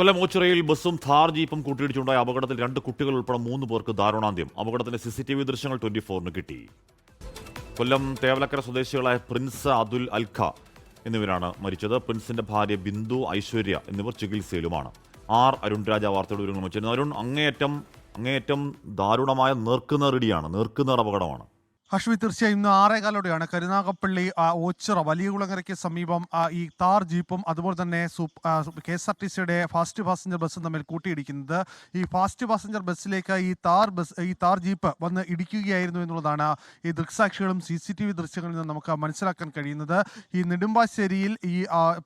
കൊല്ലം ഓച്ചിറയിൽ ബസ്സും ഥാർ ജീപ്പും കൂട്ടിയിടിച്ചുണ്ടായ അപകടത്തിൽ രണ്ട് കുട്ടികൾ ഉൾപ്പെടെ മൂന്ന് പേർക്ക് ദാരുണാന്ത്യം. അപകടത്തിന്റെ സി സി ടി വി ദൃശ്യങ്ങൾ ട്വന്റി ഫോറിന് കിട്ടി. കൊല്ലം തേവലക്കര സ്വദേശികളായ പ്രിൻസ് അതുൽ അൽഖ എന്നിവരാണ് മരിച്ചത്. പ്രിൻസിന്റെ ഭാര്യ ബിന്ദു ഐശ്വര്യ എന്നിവർ ചികിത്സയിലുമാണ്. ആർ അരുൺ രാജ വാർത്തയുടെ വിവരങ്ങൾ വെച്ചിരുന്നു അരുൺ അങ്ങേയറ്റം അങ്ങേയറ്റം ദാരുണമായ നേർക്കുനേറിടിയാണ് നേർക്കുനേർ അപകടമാണ്. അശ്വി തീർച്ചയായും ഇന്ന് ആറേകാലോടെയാണ്. കരുനാഗപ്പള്ളി ഓച്ചിറ വലിയകുളങ്ങരയ്ക്ക് സമീപം ഈ താർ ജീപ്പും അതുപോലെ തന്നെ കെ എസ് ആർ ടി സിയുടെ ഫാസ്റ്റ് പാസഞ്ചർ ബസ്സും തമ്മിൽ കൂട്ടിയിടിക്കുന്നത്. ഈ ഫാസ്റ്റ് പാസഞ്ചർ ബസ്സിലേക്ക് ഈ താർ ബസ് ഈ താർ ജീപ്പ് വന്ന് ഇടിക്കുകയായിരുന്നു എന്നുള്ളതാണ് ഈ ദൃക്സാക്ഷികളും സി സി ടി വി ദൃശ്യങ്ങളിൽ നിന്ന് നമുക്ക് മനസ്സിലാക്കാൻ കഴിയുന്നത്. ഈ നെടുമ്പാശ്ശേരിയിൽ ഈ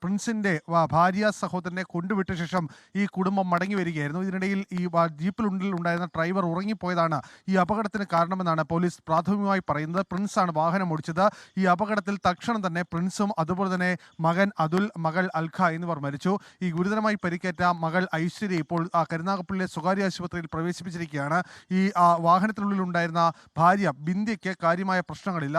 പ്രിൻസിന്റെ ഭാര്യ സഹോദരനെ കൊണ്ടുവിട്ട ശേഷം ഈ കുടുംബം മടങ്ങി വരികയായിരുന്നു. ഇതിനിടയിൽ ഈ ജീപ്പിലുണ്ടിൽ ഉണ്ടായിരുന്ന ഡ്രൈവർ ഉറങ്ങിപ്പോയതാണ് ഈ അപകടത്തിന് കാരണമെന്നാണ് പോലീസ് പ്രാഥമികമായി പറയുന്നത് പ്രിൻസ് ആണ് വാഹനം ഓടിച്ചത്. ഈ അപകടത്തിൽ തക്ഷണം തന്നെ പ്രിൻസും അതുപോലെ തന്നെ മകൻ അതുൽ മകൾ അൽഖ എന്നിവർ മരിച്ചു. ഈ ഗുരുതരമായി പരിക്കേറ്റ മകൾ ഐശ്വര്യ ഇപ്പോൾ കരുനാഗപ്പള്ളിയിലെ സ്വകാര്യ ആശുപത്രിയിൽ പ്രവേശിപ്പിച്ചിരിക്കുകയാണ്. ഈ വാഹനത്തിനുള്ളിൽ ഉണ്ടായിരുന്ന ഭാര്യ ബിന്ദയ്ക്ക് കാര്യമായ പ്രശ്നങ്ങളില്ല.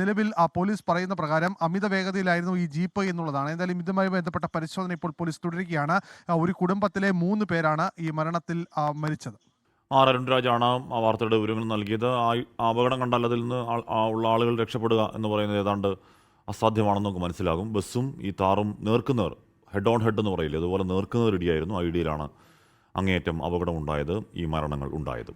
നിലവിൽ പോലീസ് പറയുന്ന പ്രകാരം അമിത വേഗതയിലായിരുന്നു ഈ ജീപ്പ് എന്നുള്ളതാണ്. എന്തായാലും ഇതുമായി ബന്ധപ്പെട്ട പരിശോധന ഇപ്പോൾ പോലീസ് തുടരുകയാണ്. ഒരു കുടുംബത്തിലെ മൂന്ന് പേരാണ് ഈ മരണത്തിൽ മരിച്ചത്. ആർ അരുൺരാജാണ് ആ വാർത്തയുടെ വിവരങ്ങൾ നൽകിയത്. ആ അപകടം കണ്ടാൽ അതിൽ നിന്ന് ഉള്ള ആളുകൾ രക്ഷപ്പെടുക എന്ന് പറയുന്നത് ഏതാണ്ട് അസാധ്യമാണെന്ന് നമുക്ക് മനസ്സിലാകും. ബസ്സും ഈ താറും നേർക്കുന്നവർ ഹെഡ് ഓൺ ഹെഡ് എന്ന് പറയില്ലേ അതുപോലെ നേർക്കുനേർ ഇടിയായിരുന്നു ഐ ഡിയിലാണ് അങ്ങേയറ്റം അപകടമുണ്ടായത് ഈ മരണങ്ങൾ ഉണ്ടായത്.